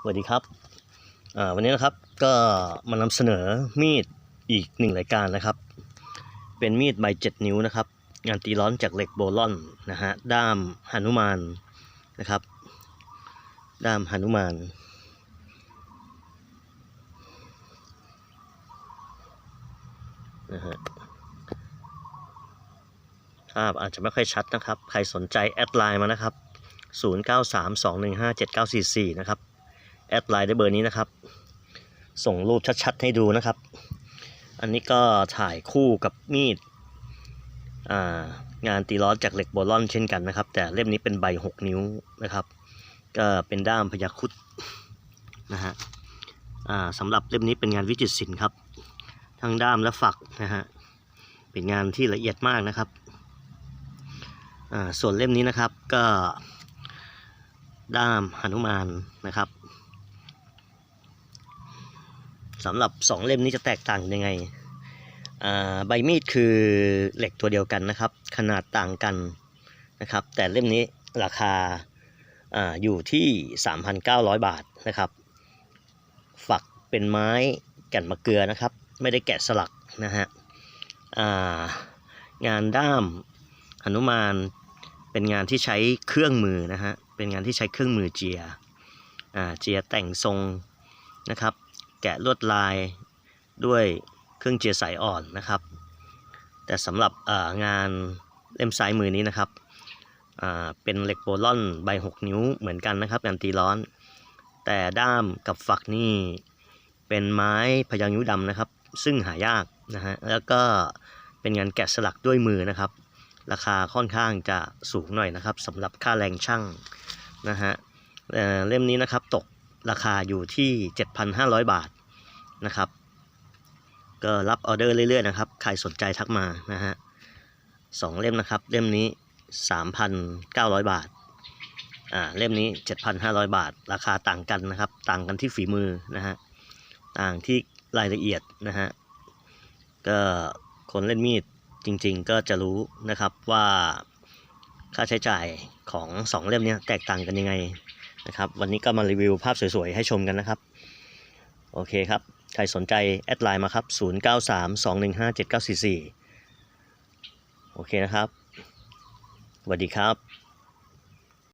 สวัสดีครับวันนี้นะครับก็มานำเสนอมีดอีกหนึ่งรายการนะครับ เป็นมีดใบเจ็ดนิ้วนะครับ งานตีร้อนจากเหล็กโบลอนนะฮะด้ามหนุมานนะครับ ด้ามหนุมานนะฮะภาพอาจจะไม่ค่อยชัดนะครับ ใครสนใจแอดไลน์มานะครับ 0932157944 นะครับ แอดไลน์ได้เบอร์นี้นะครับ ส่งรูปชัดๆให้ดูนะครับ อันนี้ก็ถ่ายคู่กับมีดงานตีล้อจากเหล็กโบลอนเช่นกันนะครับ แต่เล่มนี้เป็นใบ 6 นิ้วนะครับ ก็เป็นด้ามพยาคุดนะฮะสำหรับเล่มนี้เป็นงานวิจิตรศิลป์ครับ ทั้งด้ามและฝักนะฮะเป็นงานที่ละเอียดมากนะครับส่วนเล่มนี้นะครับก็ด้ามหนุมานนะครับ สำหรับสองเล่มนี้จะแตกต่างยังไงใบมีดคือเหล็กตัวเดียวกันนะครับ ขนาดต่างกันนะครับ แต่เล่มนี้ราคาอาอยู่ที่ 3,900 บาทนะครับ ฝักเป็นไม้แก่นมะเกลือนะครับ ไม่ได้แกะสลักนะฮะางานด้ามหนุมานเป็นงานที่ใช้เครื่องมือนะฮะเป็นงานที่ใช้เครื่องมือเจียเจียแต่งทรงนะครับ แกะลวดลายด้วยเครื่องเจียสายอ่อนนะครับ แต่สำหรับงานเล่มซ้ายมือนี้นะครับเป็นเหล็กโบลอนใบ 6 นิ้วเหมือนกันนะครับงานตีร้อน แต่ด้ามกับฝักนี่เป็นไม้พยางค์นิ้วดำนะครับ ซึ่งหายากนะฮะแล้วก็เป็นงานแกะสลักด้วยมือนะครับ ราคาค่อนข้างจะสูงหน่อยนะครับสำหรับค่าแรงช่างนะฮะเอ่เล่มนี้นะครับตก ราคาอยู่ที่ 7,500 บาทนะครับ ก็รับออเดอร์เรื่อยๆนะครับใครสนใจทักมานะฮะสองเล่มนะครับ เล่มนี้ 3,900 บาทอ่าเล่มนี้ 7,500 บาท ราคาต่างกันนะครับ ต่างกันที่ฝีมือนะฮะต่างที่รายละเอียดนะฮะก็คนเล่นมีดจริงๆก็จะรู้นะครับว่าค่าใช้จ่ายของสองเล่มนี้แตกต่างกันยังไง นะครับวันนี้ก็มารีวิวภาพสวยๆ ให้ชมกันนะครับ โอเคครับ ใครสนใจแอดไลน์มาครับ 0932157944 โอเคนะครับสวัสดีครับ